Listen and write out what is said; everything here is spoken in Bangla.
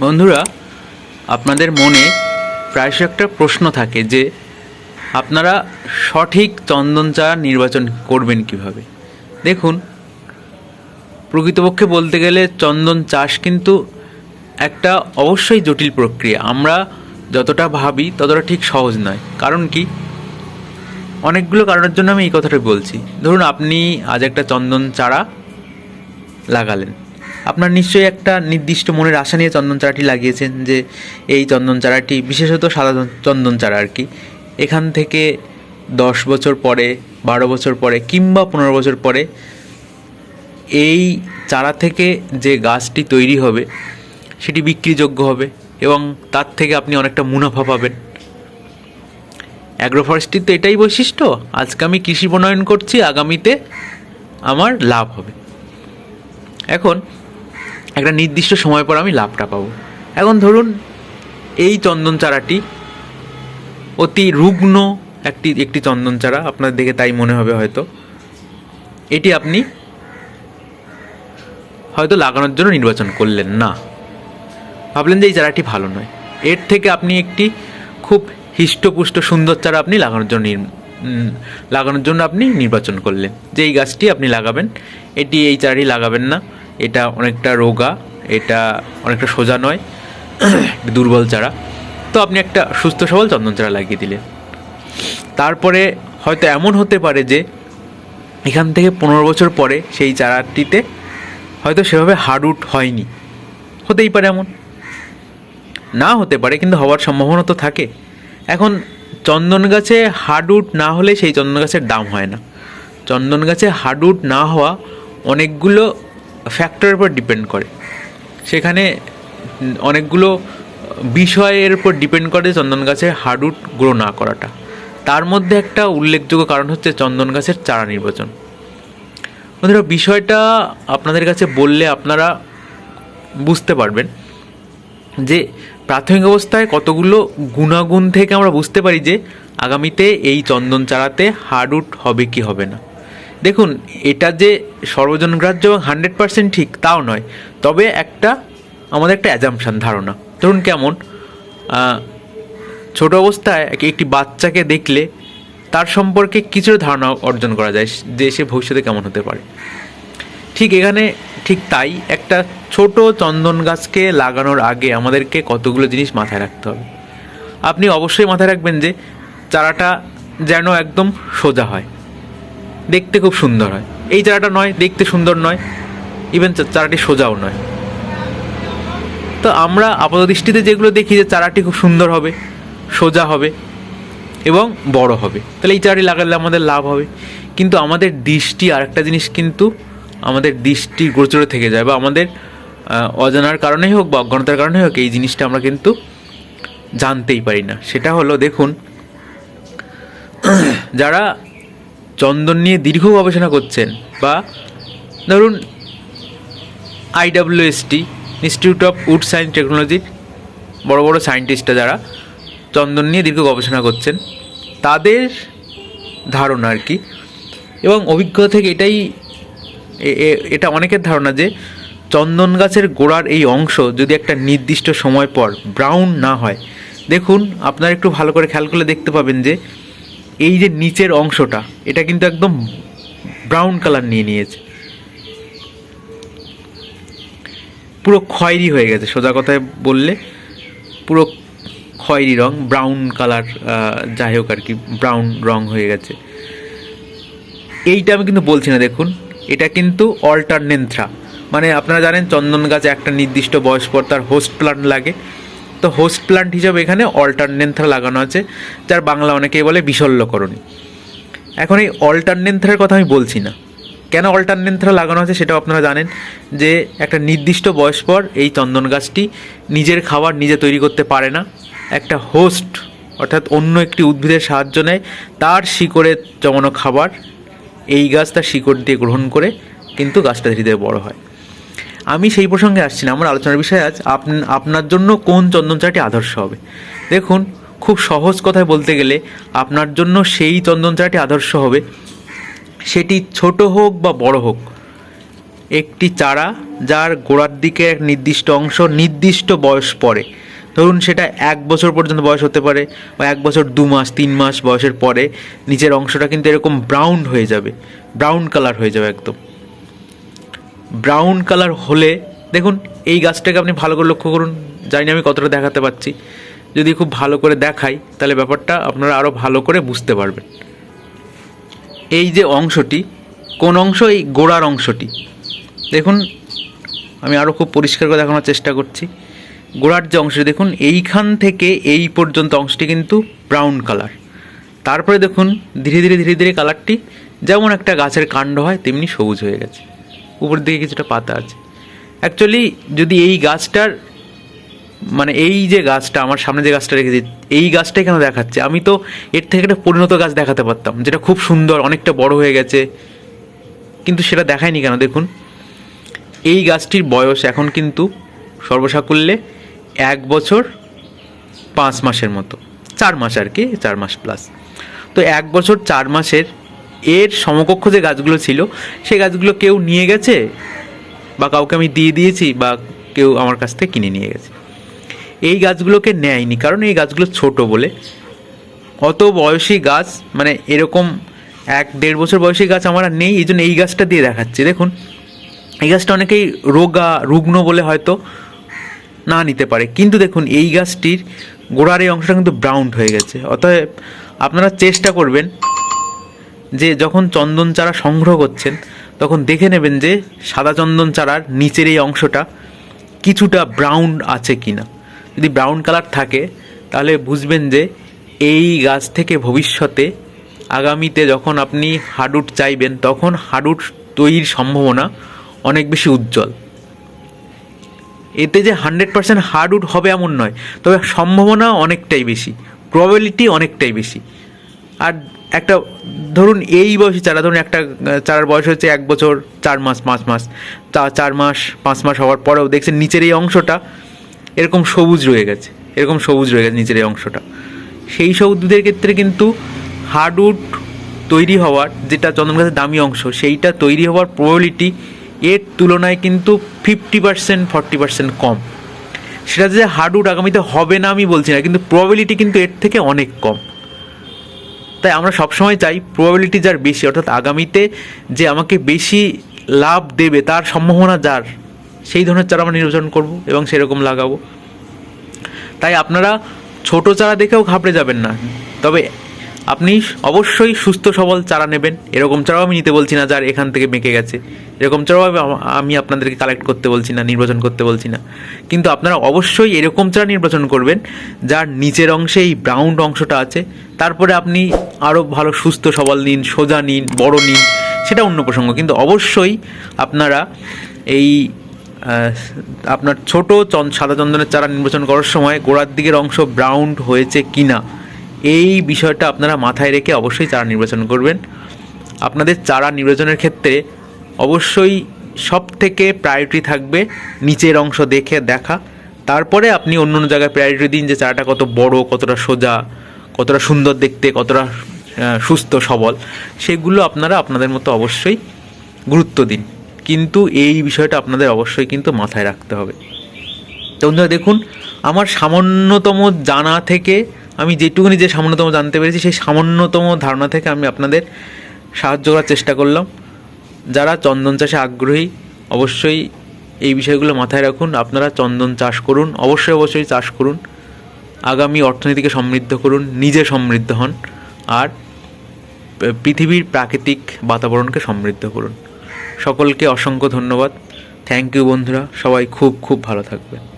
বন্ধুরা, আপনাদের মনে প্রায়শ একটা প্রশ্ন থাকে যে, আপনারা সঠিক চন্দন চা নির্বাচন করবেন কীভাবে? দেখুন, প্রকৃতপক্ষে বলতে গেলে চন্দন চাষ কিন্তু একটা অবশ্যই জটিল প্রক্রিয়া। আমরা যতটা ভাবি ততটা ঠিক সহজ নয়। কারণ কি? অনেকগুলো কারণের জন্য আমি এই কথাটা বলছি। ধরুন, আপনি আজ একটা চন্দন চারা লাগালেন। আপনার নিশ্চয়ই একটা নির্দিষ্ট মনের আশা নিয়ে চন্দন চারাটি লাগিয়েছেন যে এই চন্দন চারাটি, বিশেষত সাদা চন্দন চারা আর কি, এখান থেকে দশ বছর পরে, বারো বছর পরে কিংবা পনেরো বছর পরে এই চারা থেকে যে গাছটি তৈরি হবে, সেটি বিক্রিযোগ্য হবে এবং তার থেকে আপনি অনেকটা মুনাফা পাবেন। অ্যাগ্রোফরেস্ট্রির তো এটাই বৈশিষ্ট্য, আজকে আমি কৃষি বনয়ন করছি, আগামীতে আমার লাভ হবে। এখন একটা নির্দিষ্ট সময় পর আমি লাভটা পাবো। এখন ধরুন, এই চন্দন চারাটি অতি রুগ্ন একটি একটি চন্দন চারা, আপনার দেখে তাই মনে হবে হয়তো। এটি আপনি হয়তো লাগানোর জন্য নির্বাচন করলেন না। ভাবলেন যে এই চারাটি ভালো নয়। এর থেকে আপনি একটি খুব হৃষ্টপুষ্ট সুন্দর চারা আপনি লাগানোর জন্য লাগানোর জন্য আপনি নির্বাচন করলেন। যে এই গাছটি আপনি লাগাবেন, এটি এই চারাটি লাগাবেন না। এটা অনেকটা রোগা, এটা অনেকটা সোজা নয়, দুর্বল চারা। তো আপনি একটা সুস্থ সবল চন্দন চারা লাগিয়ে দিলেন। তারপরে হয়তো এমন হতে পারে যে এখান থেকে পনেরো বছর পরে সেই চারাটিতে হয়তো সেভাবে হার্ডউড হয়নি। হতেই পারে এমন। না হতে পারে, কিন্তু হওয়ার সম্ভাবনা তো থাকে। এখন চন্দন গাছে হার্ডউড না হলে সেই চন্দন গাছের দাম হয় না। চন্দন গাছে হার্ডউড না হওয়া অনেকগুলো ফ্যাক্টরের উপর ডিপেন্ড করে। সেখানে অনেকগুলো বিষয়ের উপর ডিপেন্ড করে চন্দন গাছের হার্ডউড গ্রো না করাটা। তার মধ্যে একটা উল্লেখযোগ্য কারণ হচ্ছে চন্দন গাছের চারা নির্বাচন। বন্ধুরা, বিষয়টা আপনাদের কাছে বললে আপনারা বুঝতে পারবেন যে প্রাথমিক অবস্থায় কতগুলো গুণাগুণ থেকে আমরা বুঝতে পারি যে আগামীতে এই চন্দন চারাতে হার্ডউড হবে কি হবে না। দেখুন, এটা যে সর্বজনগ্রাহ্য এবং হান্ড্রেড পার্সেন্ট ঠিক, তাও নয়। তবে একটা, আমাদের একটা অ্যাজামশান ধারণা। ধরুন কেমন ছোট অবস্থায় এক- একটি বাচ্চাকে দেখলে তার সম্পর্কে কিছুটা ধারণা অর্জন করা যায়, যে সে ভবিষ্যতে কেমন হতে পারে। ঠিক এখানে, ঠিক তাই একটা ছোট চন্দন গাছকে লাগানোর আগে আমাদেরকে কতগুলো জিনিস মাথায় রাখতে হবে। আপনি অবশ্যই মাথায় রাখবেন যে চারাটা যেন একদম সোজা হয়। দেখতে খুব সুন্দর হয়। এই চারাটা নয়, দেখতে সুন্দর নয় ইভেন চারাটি সোজাও নয়। তো আমরা আপাতদৃষ্টিতে যেগুলো দেখি যে চারাটি খুব সুন্দর হবে, সোজা হবে এবং বড় হবে। তাহলে এই চারাটি লাগালে আমাদের লাভ হবে। কিন্তু আমাদের দৃষ্টি আরেকটা জিনিস কিন্তু আমাদের দৃষ্টি গোচরে থেকে যায় বা আমাদের অজানার কারণেই হোক বা অজ্ঞানতার কারণেই হোক এই জিনিসটা আমরা কিন্তু জানতেই পারি না। সেটা হলো দেখুন, যারা চন্দন নিয়ে দীর্ঘ গবেষণা করছেন বা ধরুন IWST institute of wood science টেকনোলজির বড় বড় সায়েন্টিস্টরা যারা চন্দন নিয়ে দীর্ঘ গবেষণা করছেন, তাদের ধারণা আর কি। এবং অভিজ্ঞতা থেকে এটাই এটা অনেকের ধারণা যে চন্দন গাছের গোড়ার এই অংশ যদি একটা নির্দিষ্ট সময় পর ব্রাউন না হয়, দেখুন আপনারা একটু ভালো করে খেয়াল করলে দেখতে পাবেন যে এই যে নিচের অংশটা, এটা কিন্তু একদম ব্রাউন কালার নিয়ে নিয়েছে। পুরো খয়েরি হয়ে গেছে, সোজা কথায় বললে পুরো খয়েরি রং ব্রাউন কালার যাই হোক আর কি ব্রাউন রং হয়ে গেছে। এইটা আমি কিন্তু বলছি না, দেখুন, এটা কিন্তু অল্টারনেন্থ্রা মানে আপনারা জানেন, চন্দন গাছে একটা নির্দিষ্ট বয়স পর তার হোস্ট প্লান্ট লাগে। তো হোস্ট প্লান্ট হিসাবে এখানে অল্টারনেন্থ্রা লাগানো আছে, যার বাংলা অনেকেই বলে বিশল্যকরণী। এখন এই অল্টারনেন্থ্রার কথা আমি বলছি না। কেন অল্টারনেন্থ্রা লাগানো আছে সেটাও আপনারা জানেন যে একটা নির্দিষ্ট বয়স পর এই চন্দন গাছটি নিজের খাবার নিজে তৈরি করতে পারে না। একটা হোস্ট অর্থাৎ অন্য একটি উদ্ভিদের সাহায্য নেয়, তার শিকড়ে জমানো খাবার, এই গাছ তার শিকড় দিয়ে গ্রহণ করে কিন্তু গাছটা ধীরে ধীরে বড় হয়। আমি সেই প্রসঙ্গে আসছি না, আমার আলোচনার বিষয় আজ আপন- আপনার জন্য কোন চন্দন চাটি আদর্শ হবে? দেখুন, খুব সহজ কথায় বলতে গেলে আপনার জন্য সেই চন্দন চাটি আদর্শ হবে, সেটি ছোট হোক বা বড় হোক। একটি চারা যার গোড়ার দিকে এক নির্দিষ্ট অংশ নির্দিষ্ট বয়স পরে ধরুন, সেটা এক বছর পর্যন্ত বয়স হতে পারে বা এক বছর দু মাস, তিন মাস বয়সের পরে, নিচের অংশটা কিন্তু এরকম ব্রাউন হয়ে যাবে ব্রাউন কালার হয়ে যাবে একদম। ব্রাউন কালার হলে, দেখুন, এই গাছটাকে আপনি ভালো করে লক্ষ্য করুন। জানি না আমি কতটা দেখাতে পাচ্ছি যদি খুব ভালো করে দেখাই, তাহলে ব্যাপারটা আপনারা আরও ভালো করে বুঝতে পারবেন। এই যে অংশটি, কোন অংশ? এই গোড়ার অংশটি। দেখুন, আমি আরও খুব পরিষ্কার করে দেখানোর চেষ্টা করছি। গোড়ার যে অংশটি, দেখুন, এইখান থেকে এই পর্যন্ত অংশটি কিন্তু ব্রাউন কালার। তারপরে দেখুন, ধীরে ধীরে ধীরে ধীরে কালারটি যেমন একটা গাছের কাণ্ড হয়, তেমনি সবুজ হয়ে গেছে। উপরের দিকে কিছুটা পাতা আছে। অ্যাকচুয়ালি যদি এই গাছটার মানে এই যে গাছটা, আমার সামনে যে গাছটা রেখেছি, এই গাছটাই কেন দেখাচ্ছে? আমি তো এর থেকে একটা পরিণত গাছ দেখাতে পারতাম, যেটা খুব সুন্দর, অনেকটা বড় হয়ে গেছে। কিন্তু সেটা দেখায়নি কেন? দেখুন, এই গাছটির বয়স এখন কিন্তু সর্বসাকুল্যে এক বছর পাঁচ মাসের মতো। চার মাস আর কি, চার মাস প্লাস তো এক বছর চার মাসের এর সমকক্ষ যে গাছগুলো ছিল সেই গাছগুলো কেউ নিয়ে গেছে? বা কাউকে আমি দিয়ে দিয়েছি বা কেউ আমার কাছ থেকে কিনে নিয়ে গেছে? এই গাছগুলোকে নেয়নি, কারণ এই গাছগুলো ছোট বলে। অত বয়সী গাছ মানে এরকম এক দেড় বছর বয়সী গাছ আমার আর নেই এই জন্য এই গাছটা দিয়ে দেখাচ্ছি। দেখুন, এই গাছটা অনেকেই রোগা, রুগ্ন বলে হয়তো না নিতে পারে। কিন্তু দেখুন, এই গাছটির গোড়ার এই অংশটা কিন্তু ব্রাউন হয়ে গেছে। অতএব আপনারা চেষ্টা করবেন যে যখন চন্দন চারা সংগ্রহ করছেন, তখন দেখে নেবেন যে সাদা চন্দন চারার নিচের এই অংশটা কিছুটা ব্রাউন আছে কি না যদি ব্রাউন কালার থাকে, তাহলে বুঝবেন যে এই গাছ থেকে ভবিষ্যতে আগামীতে যখন আপনি হাডুট চাইবেন, তখন হাডুট তৈরির সম্ভাবনা অনেক বেশি উজ্জ্বল। এতে যে হান্ড্রেড পার্সেন্ট হার্ডউড হবে এমন নয়, তবে সম্ভাবনা অনেকটাই বেশি প্রবাবিলিটি অনেকটাই বেশি। আর একটা, ধরুন এই বয়সী চারা, ধরুন একটা চারার বয়স হচ্ছে এক বছর, চার মাস, পাঁচ মাস। তা চার মাস, পাঁচ মাস হওয়ার পরেও দেখছেন নিচের এই অংশটা এরকম সবুজ রয়ে গেছে, এরকম সবুজ রয়ে গেছে নিচের এই অংশটা। সেই সব উদ্ভিদের ক্ষেত্রে কিন্তু হার্ডউড তৈরি হওয়ার যেটা চন্দন গাছের দামি অংশ, সেইটা তৈরি হওয়ার প্রবাবিলিটি এর তুলনায় কিন্তু ফিফটি পার্সেন্ট ফর্টি পার্সেন্ট কম। সেটা যে হার্ডউড আগামীতে হবে না আমি বলছি না, কিন্তু প্রবাবিলিটি কিন্তু এর থেকে অনেক কম। তাই আমরা সবসময় চাই প্রবাবিলিটি যার বেশি, অর্থাৎ আগামীতে যে আমাকে বেশি লাভ দেবে, তার সম্ভাবনা যার, সেই ধরনের চারা আমরা নির্বাচন করব এবং সেরকম লাগাবো। তাই আপনারা ছোট চারা দেখেও ঘাবড়ে যাবেন না। তবে আপনি অবশ্যই সুস্থ, সবল চারা নেবেন। এরকম চারাও আমি নিতে বলছি না, যার এখান থেকে বেঁকে গেছে। এরকম চারাও আমি- আপনাদেরকে কালেক্ট করতে বলছি না, নির্বাচন করতে বলছি না। কিন্তু আপনারা অবশ্যই এরকম চারা নির্বাচন করবেন, যার নিচের অংশে এই ব্রাউন অংশটা আছে। তারপরে আপনি আরও ভালো, সুস্থ, সবল নিন, সোজা নিন, বড় নিন, সেটা অন্য প্রসঙ্গ। কিন্তু অবশ্যই আপনারা এই আপনার ছোট চন- সাদা চন্দনের চারা নির্বাচন করার সময় গোড়ার দিকের অংশ ব্রাউন হয়েছে কি না এই বিষয়টা আপনারা মাথায় রেখে অবশ্যই চারা নির্বাচন করবেন। আপনাদের চারা নির্বাচনের ক্ষেত্রে অবশ্যই সব থেকে প্রায়োরিটি থাকবে নিচের অংশ দেখে দেখা। তারপরে আপনি অন্য অন্য জায়গায় প্রায়োরিটি দিন যে চারাটা কত বড়, কতটা সোজা, কতটা সুন্দর দেখতে, কতটা সুস্থ, সবল, সেগুলো আপনারা আপনাদের মতো অবশ্যই গুরুত্ব দিন। কিন্তু এই বিষয়টা আপনাদের অবশ্যই কিন্তু মাথায় রাখতে হবে। বন্ধুরা দেখুন, আমার সামান্যতম জানা থেকে আমি যেটুকুনি যে সামান্যতম জানতে পেরেছি, সেই সামান্যতম ধারণা থেকে আমি আপনাদের সাহায্য করার চেষ্টা করলাম। যারা চন্দন চাষে আগ্রহী, অবশ্যই এই বিষয়গুলো মাথায় রাখুন। আপনারা চন্দন চাষ করুন, অবশ্যই অবশ্যই চাষ করুন। আগামী অর্থনীতিকে সমৃদ্ধ করুন, নিজে সমৃদ্ধ হন, আর পৃথিবীর প্রাকৃতিক বাতাবরণকে সমৃদ্ধ করুন। সকলকে অসংখ্য ধন্যবাদ। থ্যাংক ইউ বন্ধুরা। সবাই খুব খুব ভালো থাকবেন।